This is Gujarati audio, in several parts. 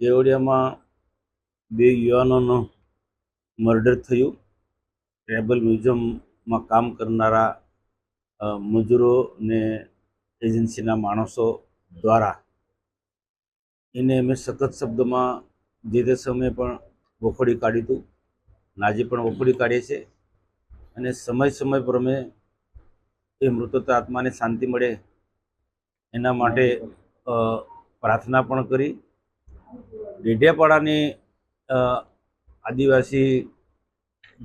કેવડિયામાં બે યુવાનોનું મર્ડર થયું. ટ્રાઇબલ મ્યુઝિયમમાં કામ કરનારા મજૂરોને એજન્સીના માણસો દ્વારા. એને અમે સખત શબ્દમાં જે તે સમયે પણ વખોડી કાઢ્યું હતું. આજે પણ વખોડી કાઢીએ છીએ. અને સમય સમય પર અમે એ મૃતક આત્માને શાંતિ મળે એના માટે પ્રાર્થના પણ કરી. ડેડિયાપાડાની આદિવાસી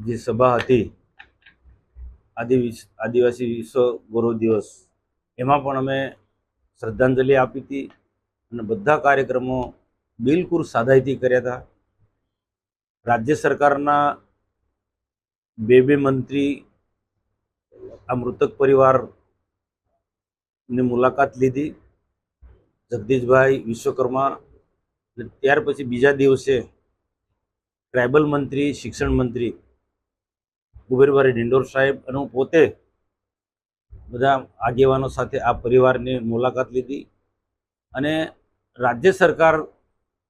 જે સભા હતી આદિ- આદિવાસી વિશ્વ ગૌરવ દિવસ, એમાં પણ અમે શ્રદ્ધાંજલિ આપી હતી અને બધા કાર્યક્રમો બિલકુલ સાદાઈથી કર્યા હતા. રાજ્ય સરકારના બે બે મંત્રી, આ મૃતક પરિવારની મુલાકાત લીધી. જગદીશભાઈ વિશ્વકર્મા ત્યાર પછી બીજા દિવસે ટ્રાઇબલ મંત્રી, શિક્ષણ મંત્રી કુબેરભાઈ ડિંડોર સાહેબ અને હું પોતે બધા આગેવાનો સાથે આ પરિવારની મુલાકાત લીધી અને રાજ્ય સરકાર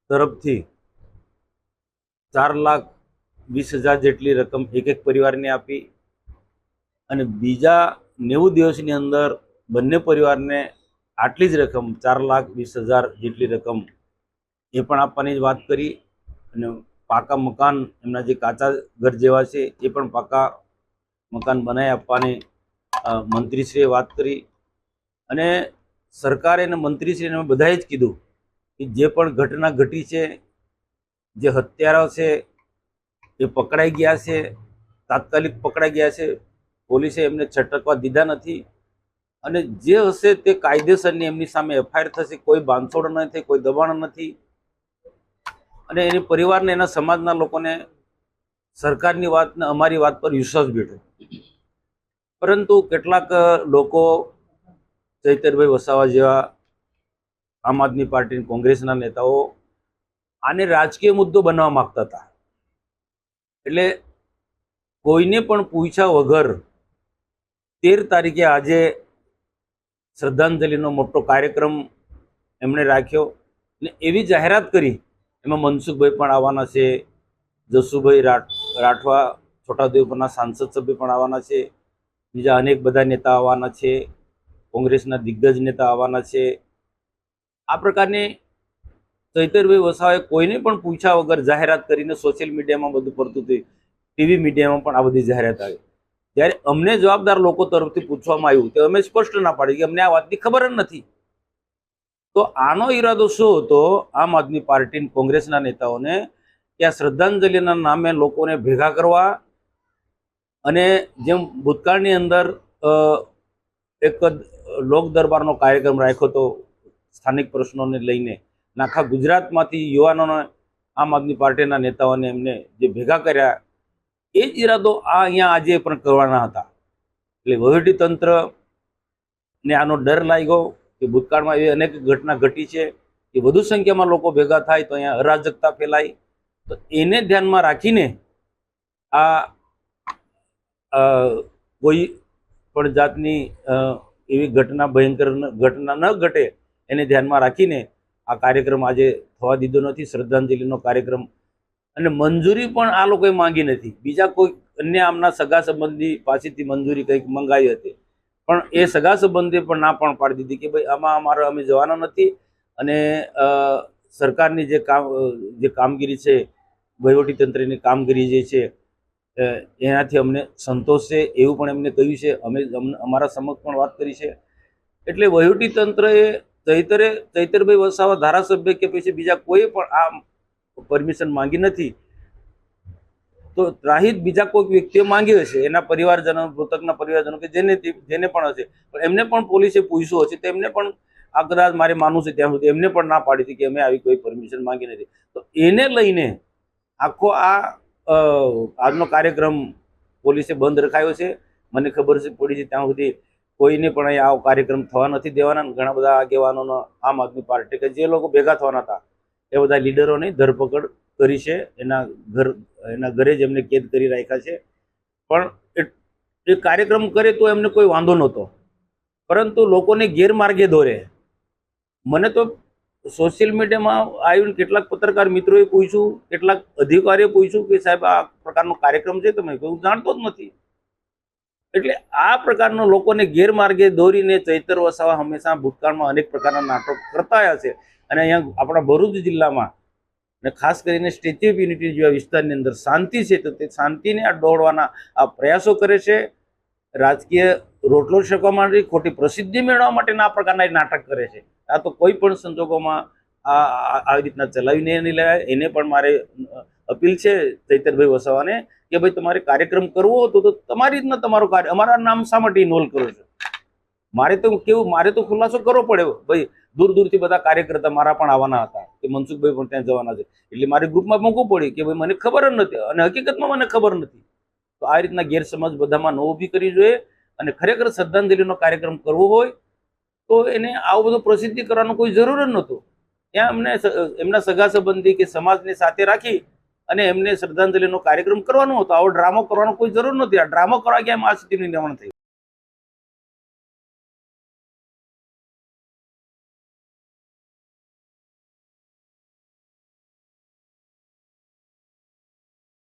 તરફથી ચાર લાખ વીસ હજાર જેટલી રકમ એક એક પરિવારને આપી અને બીજા નેવું દિવસની અંદર બંને પરિવારને આટલી જ રકમ ચાર લાખ વીસ હજાર જેટલી રકમ એ પણ આપવાની જ વાત કરી અને પાકા મકાન, એમના જે કાચા ઘર જેવા છે, એ પણ પાકા મકાન બનાવી આપવાની મંત્રીશ્રીએ વાત કરી. અને સરકારે અને મંત્રીશ્રીને બધાએ જ કીધું કે જે પણ ઘટના ઘટી છે, જે હત્યારા છે, એ પકડાઈ ગયા છે, તાત્કાલિક પકડાઈ ગયા છે, પોલીસે એમને છટકવા દીધા નથી. અને જે હશે તે કાયદેસરની એમની સામે એફઆઈઆર થશે, કોઈ બાંધછોડ નથી કોઈ દબાણ નથી. અને એની પરિવારને, એના સમાજના લોકોને સરકારની વાત ને અમારી વાત પર વિશ્વાસ બેઠો પરંતુ કેટલાક લોકો ચૈતરભાઈ વસાવા જેવા આમ આદમી પાર્ટી કોંગ્રેસના નેતાઓ આને રાજકીય મુદ્દો બનાવવા માગતા હતા. એટલે કોઈને પણ પૂછ્યા વગર તેર તારીખે આજે શ્રદ્ધાંજલિનો મોટો કાર્યક્રમ એમણે રાખ્યો ને એવી જાહેરાત કરી એમાં મનસુખભાઈ પણ આવવાના છે, જસુભાઈ રાઠ, રાઠવા, છોટાઉદેપુરના સાંસદ સભ્ય પણ આવવાના છે, બીજા અનેક બધા નેતા આવવાના છે, કોંગ્રેસના દિગ્ગજ નેતા આવવાના છે. આ પ્રકારની ચૈતરભાઈ વસાવાએ કોઈને પણ પૂછ્યા વગર જાહેરાત કરીને સોશિયલ મીડિયામાં બધું પડતું હતું, ટીવી મીડિયામાં પણ આ બધી જાહેરાત આવી. જ્યારે અમને જવાબદાર લોકો તરફથી પૂછવામાં આવ્યું, તો અમે સ્પષ્ટ ના પાડી કે અમને આ વાતની ખબર જ નથી. તો આનો ઈરાદો શું હતો? આમ આદમી પાર્ટી કોંગ્રેસના નેતાઓને કે શ્રદ્ધાંજલિના નામે લોકોને ભેગા કરવા અને જેમ ભૂતકાળની અંદર એક લોક દરબારનો કાર્યક્રમ રાખ્યો હતો સ્થાનિક પ્રશ્નોને લઈને આખા ગુજરાતમાંથી યુવાનોને આમ આદમી પાર્ટીના નેતાઓને એમને જે ભેગા કર્યા, એ જ ઈરાદો આ અહીંયા આજે પણ કરવાના હતા. એટલે વહીવટી તંત્ર ને આનો ડર લાગ્યો. કે ભૂતકાળમાં એવી અનેક ઘટના ઘટી છે કે વધુ સંખ્યામાં લોકો ભેગા થાય તો અહીંયા અરાજકતા ફેલાય. તો એને ધ્યાનમાં રાખીને આ કોઈ પણ જાતની એવી ઘટના ભયંકર ઘટના ન ઘટે એને ધ્યાનમાં રાખીને આ કાર્યક્રમ આજે થવા દીધો નથી. શ્રદ્ધાંજલિનો કાર્યક્રમ અને મંજૂરી પણ આ લોકોએ માંગી નથી. બીજા કોઈ અન્ય આમના સગા સંબંધી પાસેથી મંજૂરી કંઈક મંગાવી હતી. પણ એ સગા સંબંધે પણ ના પણ પાડી દીધી કે ભાઈ, આમાં અમારે અમે જવાના નથી અને સરકારની જે કામ જે કામગીરી છે, વહીવટી તંત્રની કામગીરી જે છે એનાથી અમને સંતોષ છે, એવું પણ એમને કહ્યું છે. અમે અમારા સમક્ષ પણ વાત કરી છે. એટલે વહીવટી તંત્રએ તૈતરભાઈ વસાવા ધારાસભ્ય કે પછી બીજા કોઈ પણ આ પરમિશન માંગી નથી તો રાહિત બીજા કોઈક વ્યક્તિએ માંગી હશે, એના પરિવારજનો, મૃતકના પરિવારજનો કે જેને જેને પણ હશે. એમને પણ પોલીસે પૂછ્યું હશે, તો એમને પણ આ કદાચ મારે માનવું છે ત્યાં સુધી એમને પણ ના પાડી હતી કે અમે આવી કોઈ પરમિશન માંગી નથી. તો એને લઈને આખો આ આજનો કાર્યક્રમ પોલીસે બંધ રખાયો છે. મને ખબર છે, પડી છે ત્યાં સુધી કોઈને પણ અહીં આવો કાર્યક્રમ થવા નથી દેવાના. ઘણા બધા આગેવાનોનો આમ આદમી પાર્ટી કે જે લોકો ભેગા થવાના હતા એ બધા લીડરોની ધરપકડ કરી છે. એના ઘર, એના ઘરે જ એમને કેદ કરી રાખ્યા છે. પણ એ- કાર્યક્રમ કરે તો એમને કોઈ વાંધો નહોતો. પરંતુ લોકોને ગેરમાર્ગે દોરે. મને તો સોશિયલ મીડિયામાં આવીને કેટલાક પત્રકાર મિત્રોએ પૂછ્યું, કેટલાક અધિકારીઓ પૂછ્યું કે સાહેબ, આ પ્રકારનો કાર્યક્રમ છે તમે? કહ્યું જાણતો જ નથી. એટલે આ પ્રકારનો લોકોને ગેરમાર્ગે દોરીને ચૈતર વસાવા હંમેશા ભૂતકાળમાં અનેક પ્રકારના નાટક કરતા છે. અને અહીંયા આપણા ભરૂચ જિલ્લામાં અને ખાસ કરીને સ્ટેચ્યુ ઓફ યુનિટી જેવા વિસ્તારની અંદર શાંતિ છે, તો તે શાંતિને આ દોડવાના આ પ્રયાસો કરે છે. રાજકીય રોટલો શકવા માટે, ખોટી પ્રસિદ્ધિ મેળવવા માટેના આ પ્રકારના નાટક કરે છે. આ તો કોઈ પણ સંજોગોમાં આ, આ- આવી રીતના ચલાવીને નહીં લેવાય. એને પણ મારે અપીલ છે ચૈતરભાઈ વસાવાને કે ભાઈ તમારે કાર્યક્રમ કરવો હતો તો તમારી રીતના તમારો કાર્ય, અમારા નામ શા માટે ઇન્વોલ્વ કરો છો. મારે તો કેવું, મારે તો ખુલાસો કરવો પડે ભાઈ દૂર દૂરથી બધા કાર્યકર્તા મારા પણ આવવાના હતા કે મનસુખભાઈ પણ ત્યાં જવાના છે. એટલે મારી ગ્રુપમાં મૂકવું પડી કે ભાઈ મને ખબર જ નથી. અને હકીકતમાં મને ખબર નથી. તો આ રીતના ગેરસમજ બધામાં ન ઊભી કરવી જોઈએ અને ખરેખર શ્રદ્ધાંજલિનો કાર્યક્રમ કરવો હોય તો એને આવું બધું પ્રસિદ્ધિ કરવાનો કોઈ જરૂર જ નહોતું. ત્યાં એમને એમના સગા સંબંધી કે સમાજને સાથે રાખી અને એમને શ્રદ્ધાંજલિનો કાર્યક્રમ કરવાનો હતો. આવો ડ્રામો કરવાનો કોઈ જરૂર નથી આ ડ્રામો કરવા ગયા એમ આ સ્થિતિનું નિર્માણ થયું.